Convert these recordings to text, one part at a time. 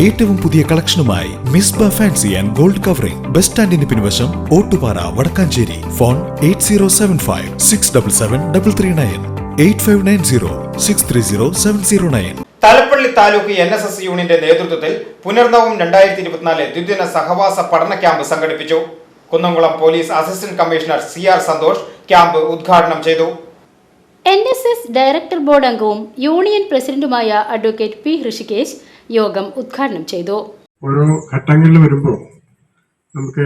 ഏറ്റവും പുതിയ കളക്ഷനുമായി Misba fancy and gold covering. Bus സ്റ്റാൻഡിന് പിൻവശം Ottupara Vadakkanchery. Phone eight zero seven five six double seven double three nine. Eight five nine zero six three zero seven zero nine. Thalappilly taluk N S S യൂണിയന്റെ നേതൃത്വത്തിൽ പുനർനവം രണ്ടായിരത്തി ഇരുപത്തിനാല് ദ്വിദിന സഹവാസ പഠന camp സംഘടിപ്പിച്ചു. Kunnamkulam police assistant commissioner C R Santhosh camp ഉദ്ഘാടനം ചെയ്തു. N S S director board അംഗവും യൂണിയൻ പ്രസിഡന്റുമായ അഡ്വക്കേറ്റ് പി ഹൃഷികേശ് യോഗം ഉദ്ഘാടനം ചെയ്തു. ഓരോ ഘട്ടങ്ങളിൽ വരുമ്പോൾ നമുക്ക്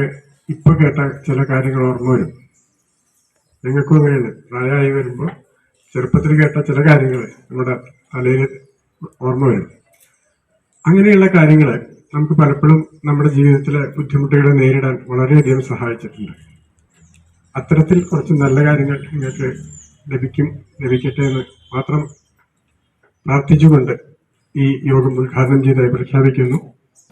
ഇപ്പൊ കേട്ട ചില കാര്യങ്ങൾ ഓർമ്മ വരും. നിങ്ങൾക്കും അങ്ങനെയാണ്. പ്രായമായി വരുമ്പോൾ ചെറുപ്പത്തിൽ കേട്ട ചില കാര്യങ്ങൾ നമ്മുടെ തലയിൽ ഓർമ്മ വരും. അങ്ങനെയുള്ള കാര്യങ്ങൾ നമുക്ക് പലപ്പോഴും നമ്മുടെ ജീവിതത്തിലെ ബുദ്ധിമുട്ടുകളെ നേരിടാൻ വളരെയധികം സഹായിച്ചിട്ടുണ്ട്. അത്തരത്തിൽ കുറച്ച് നല്ല കാര്യങ്ങൾ നിങ്ങൾക്ക് ലഭിക്കും ലഭിക്കട്ടെ എന്ന് മാത്രം പ്രാർത്ഥിച്ചുകൊണ്ട് ഈ യോഗം ഉദ്ഘാടനം ചെയ്തായി പ്രഖ്യാപിക്കുന്നു.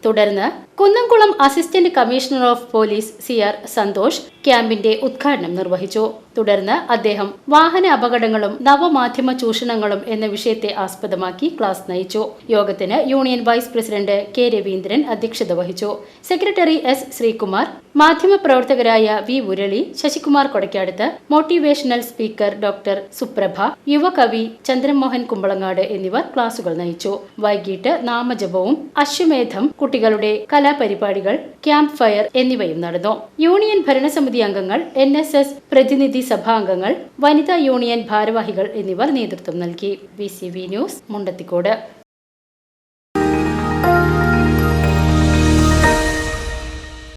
തുടർന്ന് Kunnamkulam assistant commissioner of police C R Santhosh ക്യാമ്പിന്റെ ഉദ്ഘാടനം നിർവഹിച്ചു. തുടർന്ന് അദ്ദേഹം വാഹന അപകടങ്ങളും നവമാധ്യമ ചൂഷണങ്ങളും എന്ന വിഷയത്തെ ആസ്പദമാക്കി ക്ലാസ് നയിച്ചു. യോഗത്തിന് union vice president K Raveendran അധ്യക്ഷത വഹിച്ചു. Secretary S Sreekumar മാധ്യമപ്രവർത്തകരായ V Murali Sasikumar Kodakkadath motivational speaker doctor Suprabha യുവകവി Chandramohan Kumbalangad എന്നിവർ ക്ലാസുകൾ നയിച്ചു. വൈകിട്ട് നാമജപവും അശ്വമേധം കുട്ടികളുടെ കലാപരിപാടികൾ ക്യാമ്പ് ഫയർ എന്നിവയും നടന്നു. യൂണിയൻ ഭരണസമിതി അംഗങ്ങൾ എൻ എസ് എസ് പ്രതിനിധി സഭാംഗങ്ങൾ വനിതാ യൂണിയൻ ഭാരവാഹികൾ എന്നിവർ നേതൃത്വം നൽകി. V news Mundathikode.